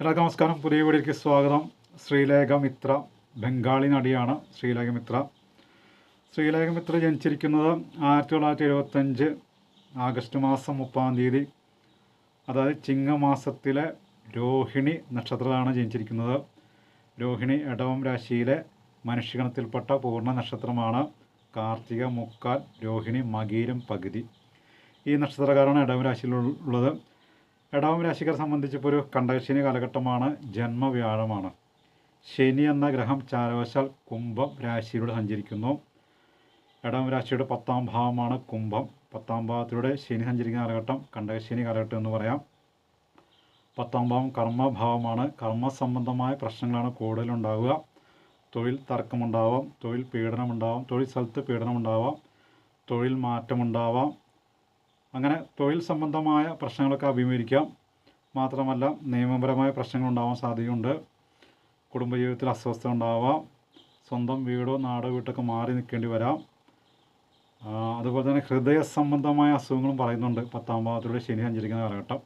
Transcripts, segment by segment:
എല്ലാവർക്കും നമസ്കാരം. പുതിയ വീടിലേക്ക് സ്വാഗതം. ശ്രീലേഖ മിത്ര ബംഗാളി നടിയാണ് ശ്രീലേഖ മിത്ര. ശ്രീലേഖ മിത്ര ജനിച്ചിരിക്കുന്നത് ആയിരത്തി തൊള്ളായിരത്തി എഴുപത്തഞ്ച് ആഗസ്റ്റ് മാസം മുപ്പതാം തീയതി. അതായത് ചിങ്ങമാസത്തിലെ രോഹിണി നക്ഷത്രത്തിലാണ് ജനിച്ചിരിക്കുന്നത്. രോഹിണി ഇടവം രാശിയിലെ മനുഷ്യഗണത്തിൽപ്പെട്ട പൂർണ നക്ഷത്രമാണ്. കാർത്തിക മുക്കാൽ രോഹിണി മകീരം പകുതി. ഈ നക്ഷത്രക്കാരാണ് ഇടവം രാശിയിലുള്ളത്. ഇടവം രാശിക്കാരെ സംബന്ധിച്ചിപ്പോൾ ഒരു കണ്ടകശനി കാലഘട്ടമാണ് ജന്മവ്യാഴമാണ്. ശനി എന്ന ഗ്രഹം ചാരവശാൽ കുംഭം രാശിയിലൂടെ സഞ്ചരിക്കുന്നു. എടാം രാശിയുടെ പത്താം ഭാവമാണ് കുംഭം. പത്താം ഭാവത്തിലൂടെ ശനി സഞ്ചരിക്കുന്ന കാലഘട്ടം കണ്ടകശനി കാലഘട്ടം എന്ന് പറയാം. പത്താം ഭാവം കർമ്മഭാവമാണ്. കർമ്മ സംബന്ധമായ പ്രശ്നങ്ങളാണ് കൂടുതലുണ്ടാവുക. തൊഴിൽ തർക്കമുണ്ടാവാം തൊഴിൽ പീഡനമുണ്ടാവാം തൊഴിൽ സ്ഥലത്ത് പീഡനമുണ്ടാവാം തൊഴിൽ മാറ്റമുണ്ടാവാം അങ്ങനെ തൊഴിൽ സംബന്ധമായ പ്രശ്നങ്ങളൊക്കെ അഭിമുഖീകരിക്കാം. മാത്രമല്ല നിയമപരമായ പ്രശ്നങ്ങൾ ഉണ്ടാവാൻ സാധ്യതയുണ്ട്. കുടുംബജീവിതത്തിൽ അസ്വസ്ഥത ഉണ്ടാവാം. സ്വന്തം വീടോ നാടോ വീട്ടൊക്കെ മാറി നിൽക്കേണ്ടി വരാം. അതുപോലെ തന്നെ ഹൃദയ സംബന്ധമായ അസുഖങ്ങളും പറയുന്നുണ്ട്. പത്താം ഭാവത്തിലൂടെ ശനി സഞ്ചരിക്കുന്ന കാലഘട്ടം.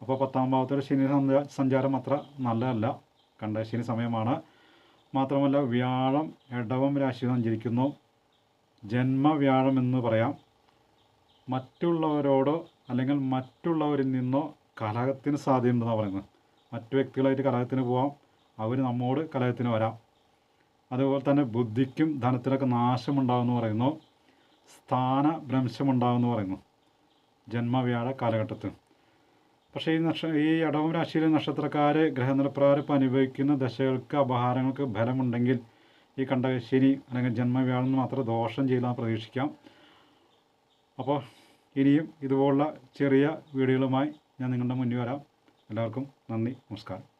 അപ്പോൾ പത്താം ഭാവത്തിലൂടെ ശനി സഞ്ചാ- സഞ്ചാരം അത്ര നല്ലതല്ല. കണ്ട ശനി സമയമാണ്. മാത്രമല്ല വ്യാഴം ഇടവം രാശി സഞ്ചരിക്കുന്നു. ജന്മവ്യാഴം എന്ന് പറയാം. മറ്റുള്ളവരോടോ അല്ലെങ്കിൽ മറ്റുള്ളവരിൽ നിന്നോ കലഹത്തിന് സാധ്യതയുണ്ടെന്നാണ് പറയുന്നത്. മറ്റു വ്യക്തികളായിട്ട് കലഹത്തിന് പോവാം. അവർ നമ്മോട് കലഹത്തിന് വരാം. അതുപോലെ തന്നെ ബുദ്ധിക്കും ധനത്തിനൊക്കെ നാശമുണ്ടാകുമെന്ന് പറയുന്നു. സ്ഥാന ഭ്രംശമുണ്ടാകുമെന്ന് പറയുന്നു. ജന്മവ്യാഴ കാലഘട്ടത്തിൽ. പക്ഷേ ഈ നക്ഷ ഈ ഇടവം രാശിയിലെ നക്ഷത്രക്കാർ ഗ്രഹനിലപ്രകാരം അനുഭവിക്കുന്ന ദശകൾക്ക് അപഹാരങ്ങൾക്ക് ഫലമുണ്ടെങ്കിൽ ഈ കണ്ട അല്ലെങ്കിൽ ജന്മവ്യാഴം മാത്രം ദോഷം ചെയ്യില്ല പ്രതീക്ഷിക്കാം. അപ്പോൾ ഇനിയും ഇതുപോലുള്ള ചെറിയ വീഡിയോകളുമായി ഞാൻ നിങ്ങളുടെ മുന്നിൽ വരാം. എല്ലാവർക്കും നന്ദി നമസ്കാരം.